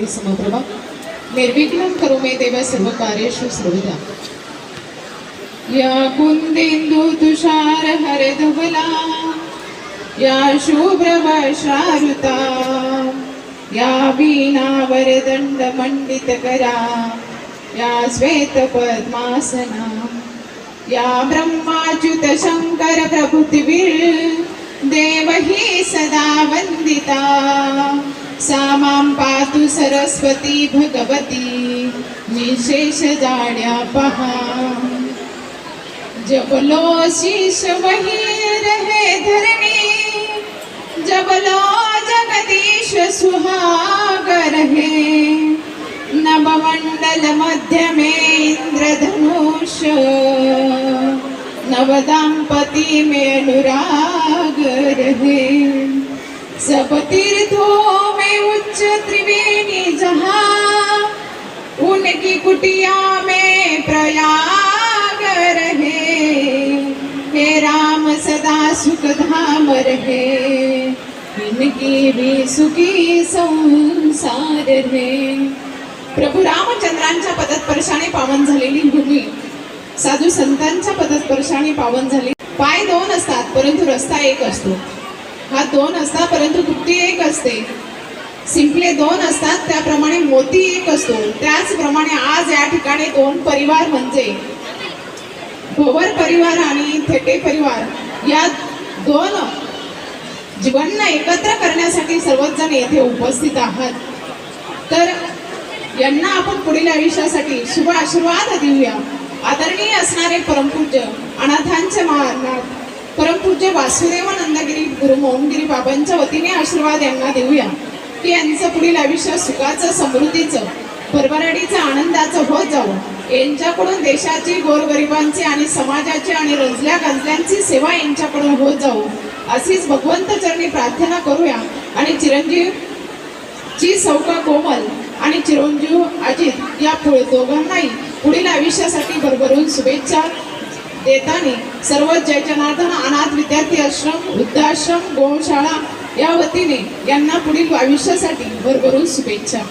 सर्वोपरि समप्रभा निर्विघ्न करो मे देव सर्व कार्येषु सर्वदा या कुन्देन्दु तुषार हरधवला या शुभ्रवशारुता या वीणावरदण्ड मण्डितकरा या श्वेतपद्मासना या ब्रह्माच्युत शङ्कर देव देवही सदा वन्दिता. सरस्वती भगवती निशेष जाड्या पहा. जबलो शिष शीश वही रहे धरणी जबलो जगदीश सुहाग रहे नवमंडल मध्य में इंद्रधनुष नवदाम्पति में अनुराग रहे. सब तीर्थों में उच्च त्रिवेणी जहाँ उनकी कुटिया में प्रयाग रहे। हे राम सदा सुख धाम रहे। इनकी भी सुखी संसार रहे। प्रभू रामचंद्रांच्या पदस्पर्शाने पावन झालेली भूमी साधू संतांच्या पदस्पर्शाने पावन झाली. पाय दोन असतात परंतु रस्ता एक असतो. हा दोन असतात परंतु कृती एक असते. सिंपले दोन असतात त्याप्रमाणे मोती एक असतो. त्याचप्रमाणे आज या ठिकाणी दोन परिवार म्हणजे भोवर परिवार आणि थेटे परिवार या दोन जीवांना एकत्र करण्यासाठी सर्वच जण येथे उपस्थित आहात. तर यांना आपण पुढील आयुष्यासाठी शुभ आशीर्वाद देऊया. आदरणीय असणारे परमपूज्य अनाथांचे महानाथ परमपूज्य वासुदेव नंदगिरी गुरु मोहनगिरी बाबांच्या वतीने आशीर्वाद यांना देऊया. की यांचं पुढील आयुष्य सुखाचं समृद्धीचं भरभराटीचं आनंदाचं होत जावं. यांच्याकडून देशाची गोरगरिबांची आणि समाजाची आणि रंजल्या गंजल्यांची सेवा यांच्याकडून होत जावो. अशीच भगवंत चरणी प्रार्थना करूया. आणि चिरंजीव ची सौका कोमल आणि चिरंजीव अजित या पुढे दोघांनाही पुढील आयुष्यासाठी भरभरून शुभेच्छा देताना सर्व जय जनार्दन अनाथ विद्या आश्रम वृद्धाश्रम गोशाळा या वतीने यांना पुढील आयुष्यासाठी भरभरून शुभेच्छा.